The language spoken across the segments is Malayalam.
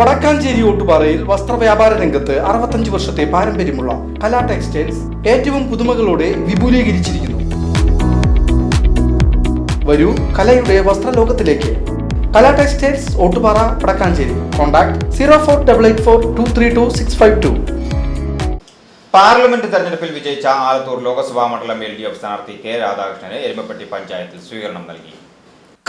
വടക്കാഞ്ചേരി ഓട്ടുപാറയിൽ വസ്ത്രവ്യാപാര രംഗത്ത് അറുപത്തഞ്ച് വർഷത്തെ പാരമ്പര്യമുള്ള കലാ ടെക്സ്റ്റൈൽസ് ഏറ്റവും പുതുമകളോടെ വിപുലീകരിച്ചിരിക്കുന്നു. വരൂ കലയുടെ വസ്ത്രലോകത്തിലേക്ക്. Kala textiles Ottupara Vadakkanchery. Contact zero four double eight four two three two six five two. Parliament തെരഞ്ഞെടുപ്പിൽ വിജയിച്ച ആലത്തൂർ ലോക്സഭാ മണ്ഡലം എൽ ഡി എഫ് സ്ഥാനാർത്ഥി കെ രാധാകൃഷ്ണന് എരുമപ്പെട്ടി പഞ്ചായത്തിൽ സ്വീകരണം നൽകി.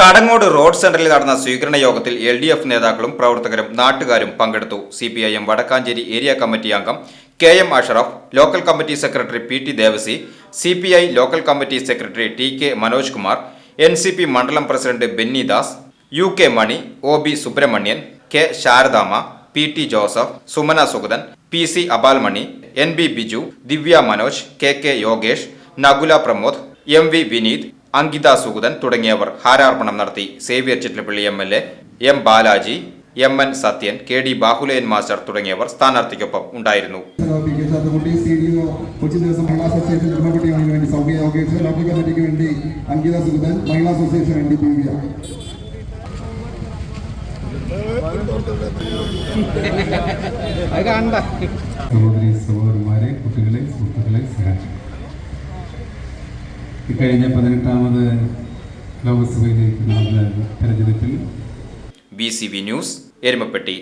കടങ്ങോട് റോഡ് സെന്ററിൽ നടന്ന സ്വീകരണ യോഗത്തിൽ എൽ ഡി എഫ് നേതാക്കളും പ്രവർത്തകരും നാട്ടുകാരും പങ്കെടുത്തു. C P I M Vadakkanchery area committee അംഗം K M Ashraf local committee secretary P T Devasi C P I local committee secretary T K Manoj Kumar N C P മണ്ഡലം president Benny Das U K Mani O B Subramanian K Sharadama P T Joseph Sumana Sugathan P C Abalmani N B Biju Divya Manoj K K Yogesh Nakula Pramod M V Vineeth Ankitha Sugathan തുടങ്ങിയവർ ഹാരാർപ്പണം നടത്തി. Xavier Chittilappilly M L A M Balaji M N Sathyan K D Bahuleyan master തുടങ്ങിയവർ സ്ഥാനാർത്ഥിക്കൊപ്പം ഉണ്ടായിരുന്നു. സഹോദരി സഹോദരന്മാരെ കുട്ടികളെ സുഹൃത്തുക്കളെ ഇക്കഴിഞ്ഞ പതിനെട്ടാമത് ലോകസഭയിലേക്ക് നടന്ന തെരഞ്ഞെടുപ്പിൽ B C B news Erumapetty.